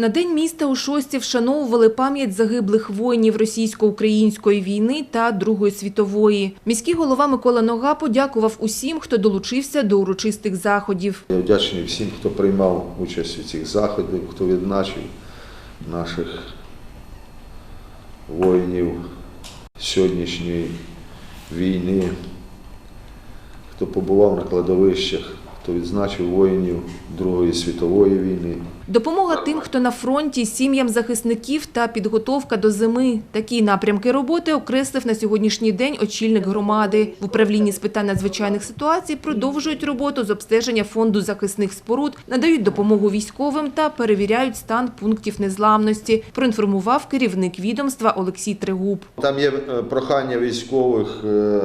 На день міста у Шості вшановували пам'ять загиблих воїнів російсько-української війни та Другої світової. Міський голова Микола Нога подякував усім, хто долучився до урочистих заходів. Я вдячний всім, хто приймав участь у цих заходах, хто відзначив наших воїнів сьогоднішньої війни, хто побував на кладовищах, хто відзначив воїнів Другої світової війни. Допомога тим, хто на фронті, сім'ям захисників та підготовка до зими. Такі напрямки роботи окреслив на сьогоднішній день очільник громади. В управлінні з питань надзвичайних ситуацій продовжують роботу з обстеження фонду захисних споруд, надають допомогу військовим та перевіряють стан пунктів незламності. Проінформував керівник відомства Олексій Трегуб. Там є е, прохання військових е,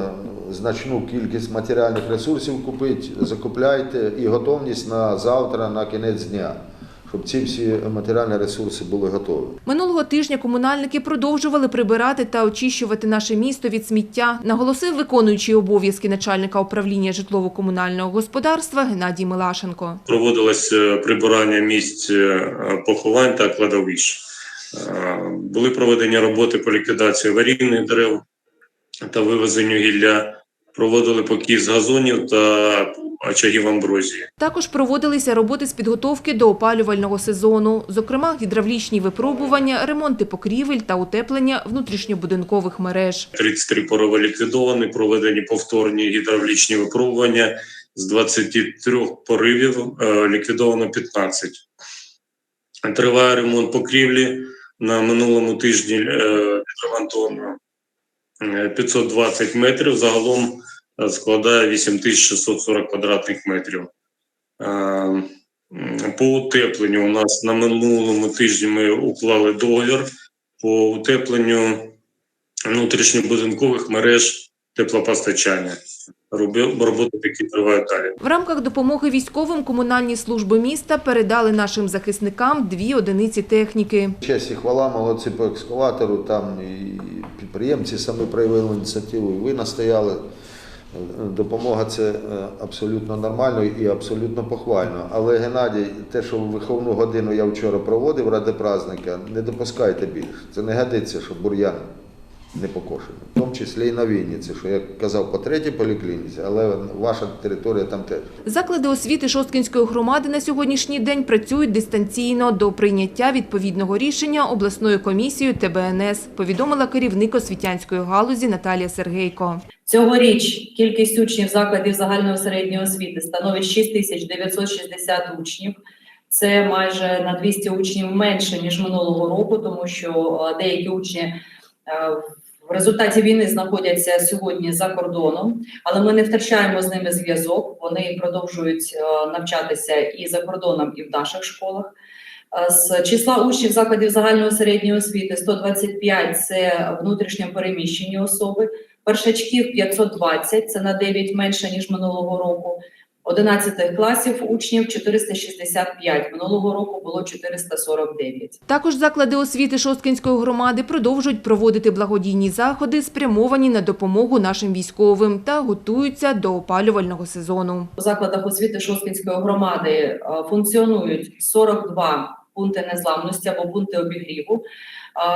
значну кількість матеріальних ресурсів купити, закупляйте і готовність на завтра, на кінець дня, щоб ці всі матеріальні ресурси були готові. Минулого тижня комунальники продовжували прибирати та очищувати наше місто від сміття, наголосив виконуючий обов'язки начальника управління житлово-комунального господарства Геннадій Милашенко. проводилось е, прибирання місць е, поховань та кладовищ. Е, Були проведені роботи по ліквідації аварійних дерев та вивезенню гілля, проводили покій з газонів та очагів амброзії. Також проводилися роботи з підготовки до опалювального сезону, зокрема гідравлічні випробування, ремонти покрівель та утеплення внутрішньобудинкових мереж. 33 порови ліквідовані, проведені повторні гідравлічні випробування. З 23 поривів е, ліквідовано 15. Триває ремонт покрівлі. На минулому тижні е, відремонтовано 520 метрів. Загалом е, складає 8640 квадратних метрів. Е, По утепленню у нас на минулому тижні ми уклали договір по утепленню внутрішньобудинкових мереж теплопостачання. Роботи такі тривають далі. В рамках допомоги військовим комунальні служби міста передали нашим захисникам дві одиниці техніки. Честь і хвала, молодці по екскаватору, там і підприємці самі проявили ініціативу, і ви настояли. Допомога це е, абсолютно нормально і абсолютно похвально. Але Геннадій, те, що виховну годину я вчора проводив ради праздника, не допускайте більше. Це не годиться, що бур'ян не покошений. В тому числі і на Вінниці, що я казав по третій поліклініці, але ваша територія там теж. Заклади освіти Шосткінської громади на сьогоднішній день працюють дистанційно до прийняття відповідного рішення обласною комісією ТБНС, повідомила керівник освітянської галузі Наталія Сергейко. Цьогоріч кількість учнів закладів загальної середньої освіти становить 6960 учнів. Це майже на 200 учнів менше ніж минулого року, тому що деякі учні в результаті війни знаходяться сьогодні за кордоном, але ми не втрачаємо з ними зв'язок. Вони продовжують е, навчатися і за кордоном, і в наших школах. Е, З числа учнів закладів загальної середньої освіти 125 – це внутрішньо переміщені особи. Першачків 520, це на 9 менше, ніж минулого року. 11 класів учнів 465, минулого року було 449. Також заклади освіти Шосткінської громади продовжують проводити благодійні заходи, спрямовані на допомогу нашим військовим та готуються до опалювального сезону. У закладах освіти Шосткінської громади е, функціонують 42 пункти незламності або пункти обігріву,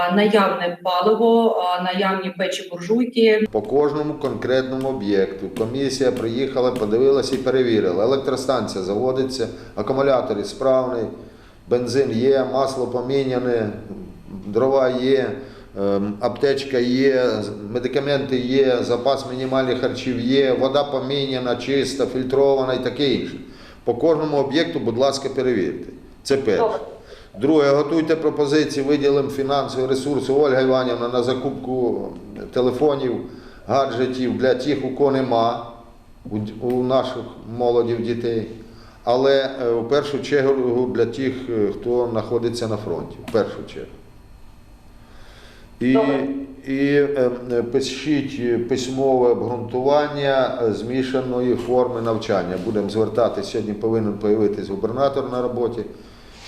е, наявне паливо, е, наявні печі буржуйки, По кожному конкретному об'єкту комісія приїхала, подивилася і перевірила. Електростанція заводиться, акумулятор справний, бензин є, масло поміняне, дрова є, ем, аптечка є, медикаменти є, запас мінімальних харчів є, вода поміняна, чиста, фільтрована і таке інше. По кожному об'єкту, будь ласка, перевірте. Це перше. Друге, готуйте пропозиції, виділимо фінансові ресурси Ольга Іванівна на закупку телефонів, гаджетів для тих, у кого нема, у, наших молодів дітей. Але е, в першу чергу для тих, е, хто знаходиться на фронті. В першу чергу. І, і е, пишіть письмове обґрунтування змішаної форми навчання. Будемо звертатися, сьогодні повинен появитись губернатор на роботі.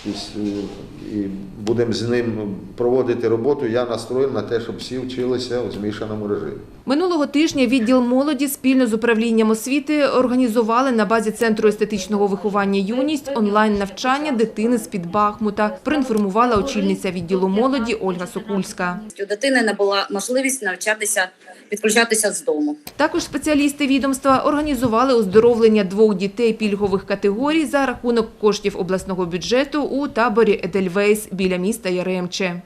І, будемо з ним проводити роботу. Я настроєн на те, щоб всі вчилися у змішаному режимі. Минулого тижня відділ молоді спільно з управлінням освіти організували на базі Центру естетичного виховання «Юність» онлайн-навчання дитини з-під Бахмута, проінформувала очільниця відділу молоді Ольга Сокульська. У дитини не була можливість навчатися, підключатися з дому. Також спеціалісти відомства організували оздоровлення двох дітей пільгових категорій за рахунок коштів обласного бюджету у таборі Едельвейс біля міста Яремче.